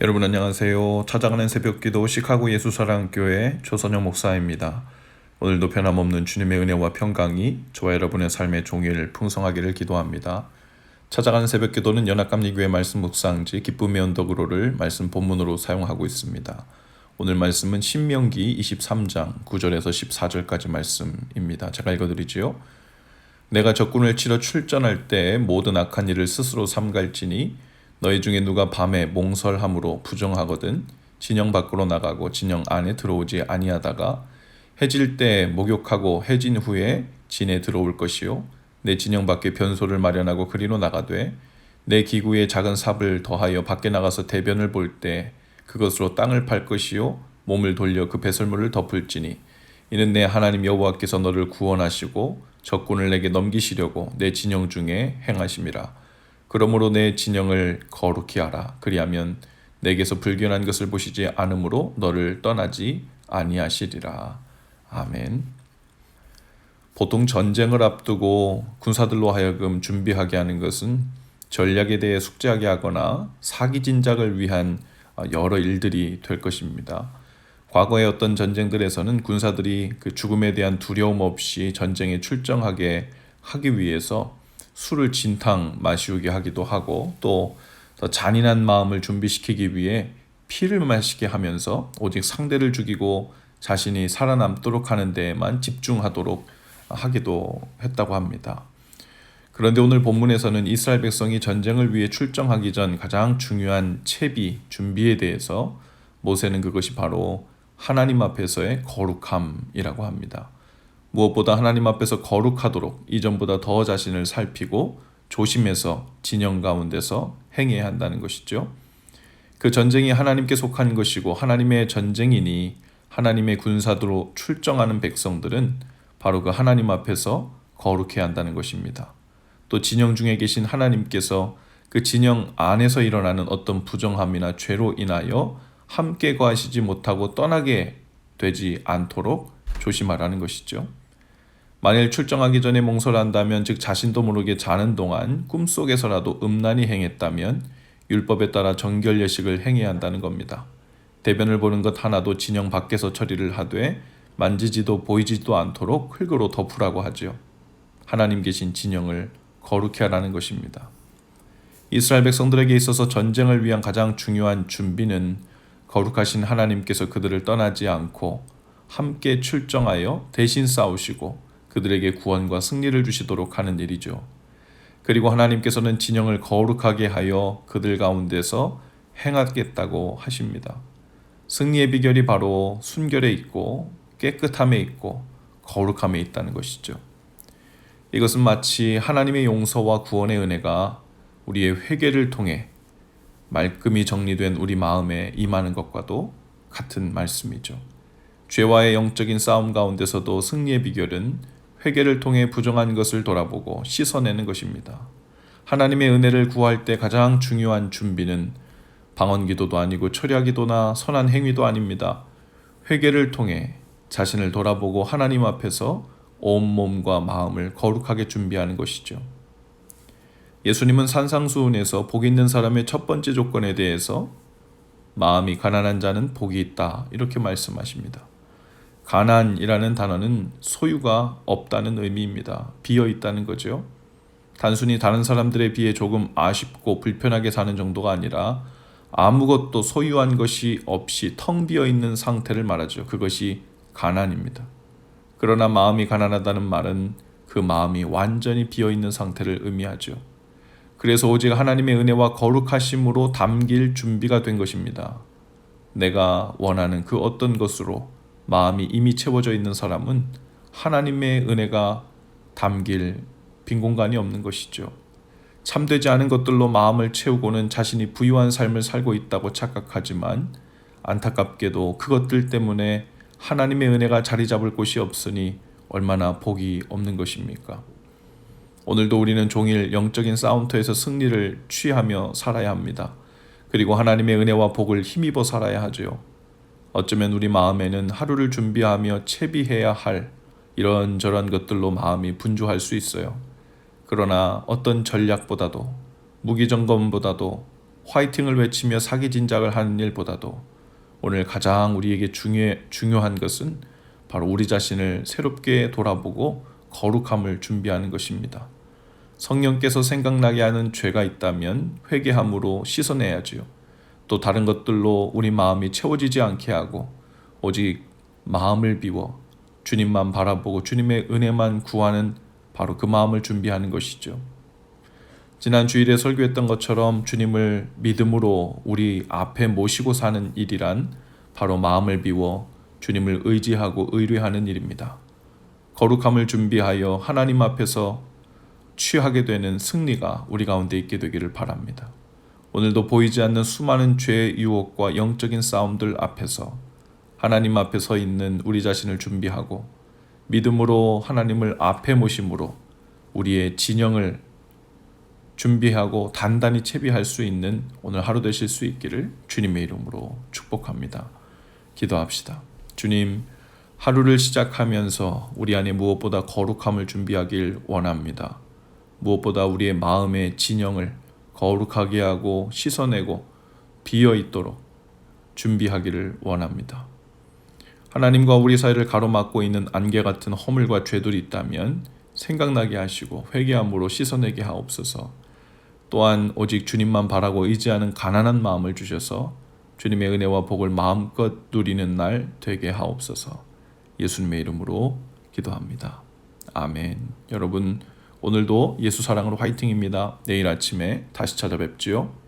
여러분 안녕하세요. 찾아가는 새벽기도 시카고 예수사랑교회 조선영 목사입니다. 오늘도 변함없는 주님의 은혜와 평강이 저와 여러분의 삶의 종일 풍성하기를 기도합니다. 찾아가는 새벽기도는 연합감리교회 말씀 묵상지 기쁨의 언덕으로를 말씀 본문으로 사용하고 있습니다. 오늘 말씀은 신명기 23장 9절에서 14절까지 말씀입니다. 제가 읽어드리지요. 내가 적군을 치러 출전할 때 모든 악한 일을 스스로 삼갈지니 너희 중에 누가 밤에 몽설함으로 부정하거든 진영 밖으로 나가고 진영 안에 들어오지 아니하다가 해질 때 목욕하고 해진 후에 진에 들어올 것이요. 내 진영 밖에 변소를 마련하고 그리로 나가되 내 기구에 작은 삽을 더하여 밖에 나가서 대변을 볼 때 그것으로 땅을 팔 것이요. 몸을 돌려 그 배설물을 덮을지니 이는 내 하나님 여호와께서 너를 구원하시고 적군을 내게 넘기시려고 내 진영 중에 행하심이라 그러므로 내 진영을 거룩히 하라. 그리하면 내게서 불견한 것을 보시지 않으므로 너를 떠나지 아니하시리라. 아멘. 보통 전쟁을 앞두고 군사들로 하여금 준비하게 하는 것은 전략에 대해 숙지하게 하거나 사기 진작을 위한 여러 일들이 될 것입니다. 과거의 어떤 전쟁들에서는 군사들이 그 죽음에 대한 두려움 없이 전쟁에 출정하게 하기 위해서 술을 진탕 마시우게 하기도 하고 또 더 잔인한 마음을 준비시키기 위해 피를 마시게 하면서 오직 상대를 죽이고 자신이 살아남도록 하는 데에만 집중하도록 하기도 했다고 합니다. 그런데 오늘 본문에서는 이스라엘 백성이 전쟁을 위해 출정하기 전 가장 중요한 채비, 준비에 대해서 모세는 그것이 바로 하나님 앞에서의 거룩함이라고 합니다. 무엇보다 하나님 앞에서 거룩하도록 이전보다 더 자신을 살피고 조심해서 진영 가운데서 행해야 한다는 것이죠. 그 전쟁이 하나님께 속한 것이고 하나님의 전쟁이니 하나님의 군사도로 출정하는 백성들은 바로 그 하나님 앞에서 거룩해야 한다는 것입니다. 또 진영 중에 계신 하나님께서 그 진영 안에서 일어나는 어떤 부정함이나 죄로 인하여 함께 거하시지 못하고 떠나게 되지 않도록 조심하라는 것이죠. 만일 출정하기 전에 몽설한다면 즉 자신도 모르게 자는 동안 꿈속에서라도 음란히 행했다면 율법에 따라 정결 예식을 행해야 한다는 겁니다. 대변을 보는 것 하나도 진영 밖에서 처리를 하되 만지지도 보이지도 않도록 흙으로 덮으라고 하지요. 하나님 계신 진영을 거룩해 하라는 것입니다. 이스라엘 백성들에게 있어서 전쟁을 위한 가장 중요한 준비는 거룩하신 하나님께서 그들을 떠나지 않고 함께 출정하여 대신 싸우시고 그들에게 구원과 승리를 주시도록 하는 일이죠. 그리고 하나님께서는 진영을 거룩하게 하여 그들 가운데서 행하겠다고 하십니다. 승리의 비결이 바로 순결에 있고 깨끗함에 있고 거룩함에 있다는 것이죠. 이것은 마치 하나님의 용서와 구원의 은혜가 우리의 회개를 통해 말끔히 정리된 우리 마음에 임하는 것과도 같은 말씀이죠. 죄와의 영적인 싸움 가운데서도 승리의 비결은 회개를 통해 부정한 것을 돌아보고 씻어내는 것입니다. 하나님의 은혜를 구할 때 가장 중요한 준비는 방언 기도도 아니고 철야 기도나 선한 행위도 아닙니다. 회개를 통해 자신을 돌아보고 하나님 앞에서 온몸과 마음을 거룩하게 준비하는 것이죠. 예수님은 산상수훈에서 복 있는 사람의 첫 번째 조건에 대해서 마음이 가난한 자는 복이 있다 이렇게 말씀하십니다. 가난이라는 단어는 소유가 없다는 의미입니다. 비어 있다는 거죠. 단순히 다른 사람들에 비해 조금 아쉽고 불편하게 사는 정도가 아니라 아무것도 소유한 것이 없이 텅 비어 있는 상태를 말하죠. 그것이 가난입니다. 그러나 마음이 가난하다는 말은 그 마음이 완전히 비어 있는 상태를 의미하죠. 그래서 오직 하나님의 은혜와 거룩하심으로 담길 준비가 된 것입니다. 내가 원하는 그 어떤 것으로 마음이 이미 채워져 있는 사람은 하나님의 은혜가 담길 빈 공간이 없는 것이죠. 참되지 않은 것들로 마음을 채우고는 자신이 부유한 삶을 살고 있다고 착각하지만 안타깝게도 그것들 때문에 하나님의 은혜가 자리 잡을 곳이 없으니 얼마나 복이 없는 것입니까? 오늘도 우리는 종일 영적인 싸움터에서 승리를 취하며 살아야 합니다. 그리고 하나님의 은혜와 복을 힘입어 살아야 하죠. 어쩌면 우리 마음에는 하루를 준비하며 채비해야 할 이런저런 것들로 마음이 분주할 수 있어요. 그러나 어떤 전략보다도 무기점검보다도 화이팅을 외치며 사기 진작을 하는 일보다도 오늘 가장 우리에게 중요, 중요한 것은 바로 우리 자신을 새롭게 돌아보고 거룩함을 준비하는 것입니다. 성령께서 생각나게 하는 죄가 있다면 회개함으로 씻어내야지요. 또 다른 것들로 우리 마음이 채워지지 않게 하고 오직 마음을 비워 주님만 바라보고 주님의 은혜만 구하는 바로 그 마음을 준비하는 것이죠. 지난 주일에 설교했던 것처럼 주님을 믿음으로 우리 앞에 모시고 사는 일이란 바로 마음을 비워 주님을 의지하고 의뢰하는 일입니다. 거룩함을 준비하여 하나님 앞에서 취하게 되는 승리가 우리 가운데 있게 되기를 바랍니다. 오늘도 보이지 않는 수많은 죄의 유혹과 영적인 싸움들 앞에서 하나님 앞에 서 있는 우리 자신을 준비하고 믿음으로 하나님을 앞에 모심으로 우리의 진영을 준비하고 단단히 채비할 수 있는 오늘 하루 되실 수 있기를 주님의 이름으로 축복합니다. 기도합시다. 주님, 하루를 시작하면서 우리 안에 무엇보다 거룩함을 준비하길 원합니다. 무엇보다 우리의 마음의 진영을 거룩하게 하고 씻어내고 비어 있도록 준비하기를 원합니다. 하나님과 우리 사이를 가로막고 있는 안개 같은 허물과 죄들이 있다면 생각나게 하시고 회개함으로 씻어내게 하옵소서. 또한 오직 주님만 바라고 의지하는 가난한 마음을 주셔서 주님의 은혜와 복을 마음껏 누리는 날 되게 하옵소서. 예수님의 이름으로 기도합니다. 아멘. 여러분 오늘도 예수 사랑으로 화이팅입니다. 내일 아침에 다시 찾아뵙지요.